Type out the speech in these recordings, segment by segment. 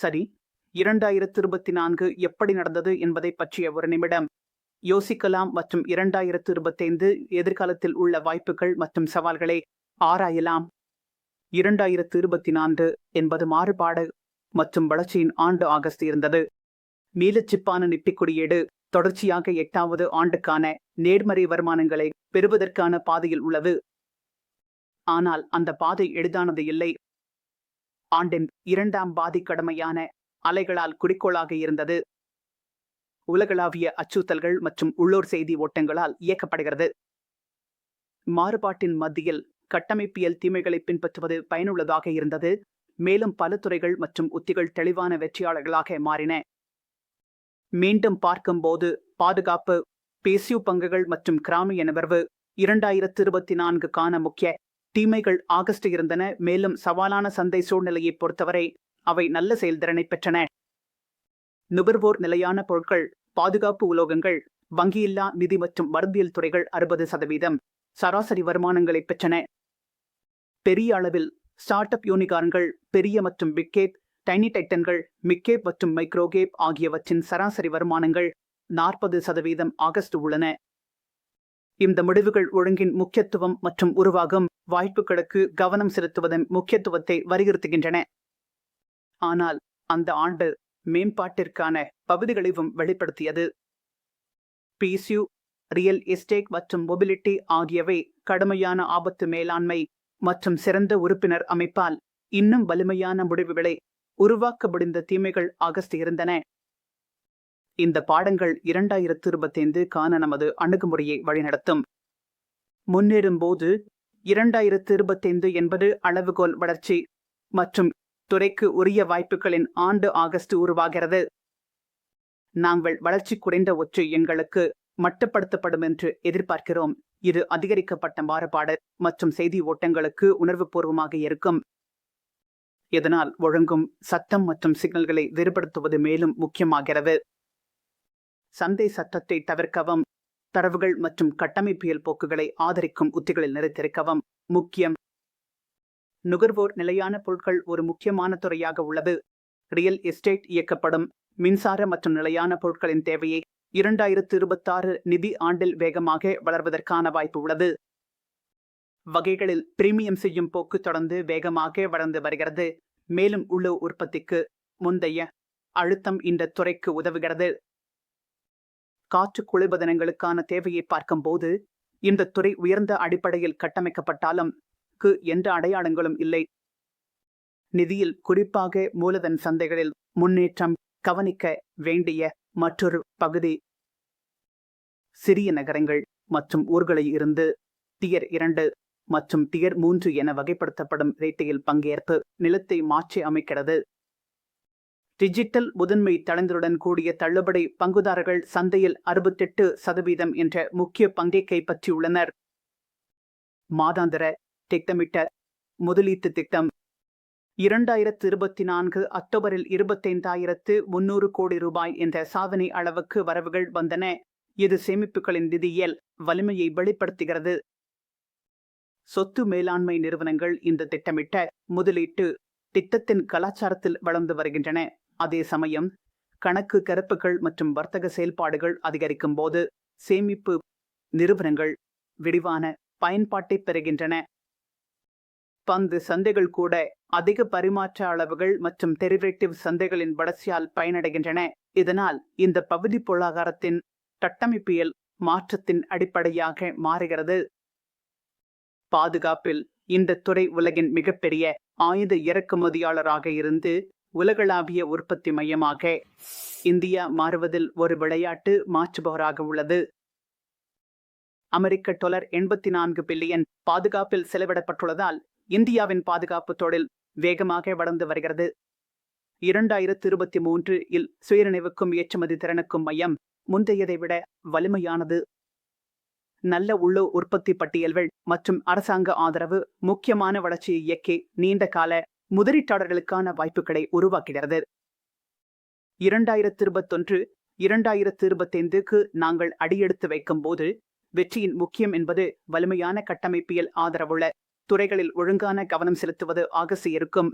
சரி இரண்டாயிரத்து இருபத்தி நான்கு எப்படி நடந்தது என்பதை பற்றிய ஒரு நிமிடம். யோசிக்கலாம் மற்றும் இரண்டாயிரத்து இருபத்தைந்து எதிர்காலத்தில் உள்ள வாய்ப்புகள் மற்றும் சவால்களை ஆராயலாம். இரண்டாயிரத்து இருபத்தி நான்கு என்பது மாறுபாடு மற்றும் வளர்ச்சியின் ஆண்டு ஆகஸ்ட் இருந்தது. மீளச்சிப்பான நிட்டி குறியீடு தொடர்ச்சியாக எட்டாவது ஆண்டுக்கான நேர்மறை வருமானங்களை பெறுவதற்கான பாதையில் உள்ளது. ஆனால் அந்த பாதை எளிதானது இல்லை. ஆண்டின் இரண்டாம் பாதிக்கடமையான அலைகளால் குறிக்கோளாக இருந்தது. உலகளாவிய அச்சுறுத்தல்கள் மற்றும் உள்ளூர் செய்தி ஓட்டங்களால் இயக்கப்படுகிறது. மாறுபாட்டின் மத்தியில் கட்டமைப்பியல் தீமைகளை பின்பற்றுவது பயனுள்ளதாக இருந்தது. மேலும் பல துறைகள் மற்றும் உத்திகள் தெளிவான வெற்றியாளர்களாக மாறின. மீண்டும் பார்க்கும்போது பாதுகாப்பு பேசியு பங்குகள் மற்றும் கிராமிய நுகர்வு இரண்டாயிரத்து இருபத்தி நான்குக்கான முக்கிய தீமைகள் ஆகஸ்ட் இருந்தன. மேலும் சவாலான சந்தை சூழ்நிலையை பொறுத்தவரை அவை நல்ல செயல்திறனை பெற்றன. நுகர்வோர் நிலையான பொருட்கள் பாதுகாப்பு உலோகங்கள் வங்கியில்லா நிதி மற்றும் மருந்தியல் துறைகள் அறுபது சதவீதம். சராசரி வருமானங்களை பெற்றன. பெரிய அளவில் ஸ்டார்ட் அப் யூனிகார்ன்கள் பெரிய மற்றும் பிக்கேப் டைனி டைட்டன்கள் மிக்கேப் மற்றும் மைக்ரோகேப் ஆகியவற்றின் சராசரி வருமானங்கள் நாற்பது சதவீதம் ஆகஸ்ட் உள்ளன. இந்த முடிவுகள் ஒழுங்கின் முக்கியத்துவம் மற்றும் உருவாகும். வாய்ப்புகளுக்கு கவனம் செலுத்துவதன் முக்கியத்துவத்தை வலியுறுத்துகின்றன. ஆனால் அந்த ஆண்டு மேம்பாட்டிற்கான பகுதிகளையும் வெளிப்படுத்தியது. பிசியூ ரியல் எஸ்டேட் மற்றும் மொபிலிட்டி ஆகியவை கடுமையான ஆபத்து மேலாண்மை மற்றும் சிறந்த உறுப்பினர் அமைப்பால் இன்னும் வலிமையான முடிவுகளை உருவாக்க முடிந்த தீமைகள் ஆகஸ்ட் இருந்தன. இந்த பாடங்கள் இரண்டாயிரத்து இருபத்தைந்து காண நமது அணுகுமுறையை வழிநடத்தும். முன்னேறும் போது இரண்டாயிரத்து இருபத்தைந்து என்பது அளவுகோல் வளர்ச்சி மற்றும் துறைக்கு உரிய வாய்ப்புகளின் ஆண்டு ஆகஸ்ட் உருவாகிறது. நாங்கள் வளர்ச்சி குறைந்த ஒற்றை எங்களுக்கு மட்டுப்படுத்தப்படும் என்று எதிர்பார்க்கிறோம். இது அதிகரிக்கப்பட்ட மாறுபாடு மற்றும் செய்தி ஓட்டங்களுக்கு உணர்வுபூர்வமாக இருக்கும். இதனால் ஒழுங்கும் சத்தம் மற்றும் சிக்னல்களை வேறுபடுத்துவது மேலும் முக்கியமாகிறது. சந்தை சத்தத்தை தவிர்க்கவும் தரவுகள் மற்றும் கட்டமைப்பியல் போக்குகளை ஆதரிக்கும் உத்திகளில் நிறைத்திருக்கவும். முக்கியம். நுகர்வோர் நிலையான பொருட்கள் ஒரு முக்கியமான துறையாக உள்ளது. ரியல் எஸ்டேட் இயக்கப்படும். மின்சார மற்றும் நிலையான பொருட்களின் தேவையை இரண்டாயிரத்து இருபத்தாறு நிதி ஆண்டில் வேகமாக வளர்வதற்கான வாய்ப்பு உள்ளது. வகைகளில் பிரீமியம் செய்யும் போக்கு தொடர்ந்து வேகமாக வளர்ந்து வருகிறது. மேலும் உள்ள உற்பத்திக்கு முந்தைய அழுத்தம் இந்த துறைக்கு உதவுகிறது. காற்று குளிர்பதனங்களுக்கான தேவையை பார்க்கும்போது இந்த துறை உயர்ந்த அடிப்படையில் கட்டமைக்கப்பட்டாலும் க்கு எந்த அடையாளங்களும் இல்லை. நிதியில் குறிப்பாக மூலதன சந்தைகளில் முன்னேற்றம் கவனிக்க வேண்டிய மற்றொரு பகுதி சிறிய நகரங்கள் மற்றும் ஊர்களை இருந்து டியர் இரண்டு மற்றும் டியர் மூன்று என வகைப்படுத்தப்படும் ரேட்டையில் பங்கேற்பு நிலத்தை மாற்றி அமைக்கிறது. டிஜிட்டல் முதன்மை தளங்களுடன் கூடிய தள்ளுபடி பங்குதாரர்கள் சந்தையில் அறுபத்தெட்டு சதவீதம் என்ற முக்கிய பங்கை கைப்பற்றியுள்ளனர் மாதாந்திர திட்டமிட்ட முதலீட்டு திட்டம் இரண்டாயிரத்து இருபத்தி நான்கு அக்டோபரில் இருபத்தைந்தாயிரத்து முன்னூறு கோடி ரூபாய் என்ற சாதனை அளவுக்கு வரவுகள் வந்தன. இது சேமிப்புகளின் நிதியியல் வலிமையை வெளிப்படுத்துகிறது. சொத்து மேலாண்மை நிறுவனங்கள் இந்த திட்டமிட்ட முதலீட்டு திட்டத்தின் கலாச்சாரத்தில் வளர்ந்து வருகின்றன. அதே சமயம் கணக்கு கருப்புகள் மற்றும் வர்த்தக செயல்பாடுகள் அதிகரிக்கும் போது சேமிப்பு நிறுவனங்கள் விரிவான பயன்பாட்டை பெறுகின்றன. பந்து சந்தைகள் கூட அதிக பரிமாற்ற அளவுகள் மற்றும் டெரிவேட்டிவ் சந்தைகளின் வளர்ச்சியால் பயனடைகின்றன. இதனால் இந்த பகுதி பொருளாதாரத்தின் கட்டமைப்பியல் மாற்றத்தின் அடிப்படையாக மாறுகிறது. பாதுகாப்பில் இந்த துறை உலகின் மிகப்பெரிய ஆயுத இறக்குமதியாளராக இருந்து உலகளாவிய உற்பத்தி மையமாக இந்தியா மாறுவதில் ஒரு விளையாட்டு மாற்றுபவராக உள்ளது. அமெரிக்க டொலர் எண்பத்தி நான்கு பில்லியன் பாதுகாப்பில் செலவிடப்பட்டுள்ளதால் இந்தியாவின் பாதுகாப்பு தொழில் வேகமாக வளர்ந்து வருகிறது. இரண்டாயிரத்து இருபத்தி மூன்று இல் சுயநினைவுக்கும் ஏற்றுமதி திறனுக்கும் மையம் முந்தையதை விட வலிமையானது. நல்ல உள்ளூர் உற்பத்தி பட்டியல்கள் மற்றும் அரசாங்க ஆதரவு முக்கியமான வளர்ச்சியை இயக்கி நீண்ட கால முதலீட்டாளர்களுக்கான வாய்ப்புகளை உருவாக்குகிறது. இரண்டாயிரத்து இருபத்தொன்று இரண்டாயிரத்து இருபத்தைந்துக்கு நாங்கள் அடியெடுத்து வைக்கும் போது வெற்றியின் முக்கியம் என்பது வலிமையான கட்டமைப்பியல் ஆதரவுள்ள துறைகளில் ஒழுங்கான கவனம் செலுத்துவது ஆகசி இருக்கும்.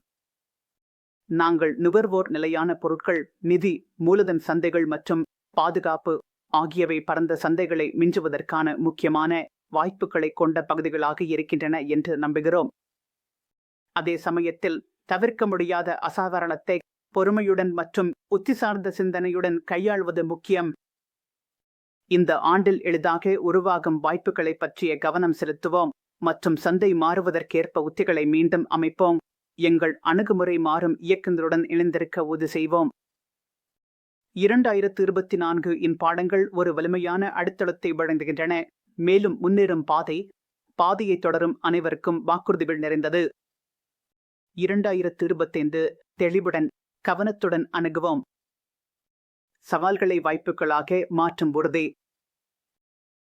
நாங்கள் நுகர்வோர் நிலையான பொருட்கள் நிதி மூலதன் சந்தைகள் மற்றும் பாதுகாப்பு ஆகியவை பரந்த சந்தைகளை மிஞ்சுவதற்கான முக்கியமான வாய்ப்புகளை கொண்ட பகுதிகளாக இருக்கின்றன என்று நம்புகிறோம். அதே சமயத்தில் தவிர்க்க முடியாத அசாதாரணத்தை பொறுமையுடன் மற்றும் உத்தி சார்ந்த சிந்தனையுடன் கையாள்வது முக்கியம். இந்த ஆண்டில் எளிதாக உருவாகும் வாய்ப்புகளை பற்றிய கவனம் செலுத்துவோம் மற்றும் சந்தை மாறுவதற்கேற்ப உத்திகளை மீண்டும் அமைப்போம். எங்கள் அணுகுமுறை மாறும் இயக்கங்களுடன் இணைந்திருக்க உறுதி செய்வோம். இரண்டாயிரத்து இருபத்தி நான்கு இன் பாடங்கள் ஒரு வலிமையான அடித்தளத்தை வழங்குகின்றன. மேலும் முன்னேறும் பாதை பாதையை தொடரும் அனைவருக்கும் வாக்குறுதிகள் நிறைந்தது. இரண்டாயிரத்து இருபத்தைந்து தெளிவுடன் கவனத்துடன் அணுகுவோம். சவால்களை வாய்ப்புகளாக மாற்றும் உறுதி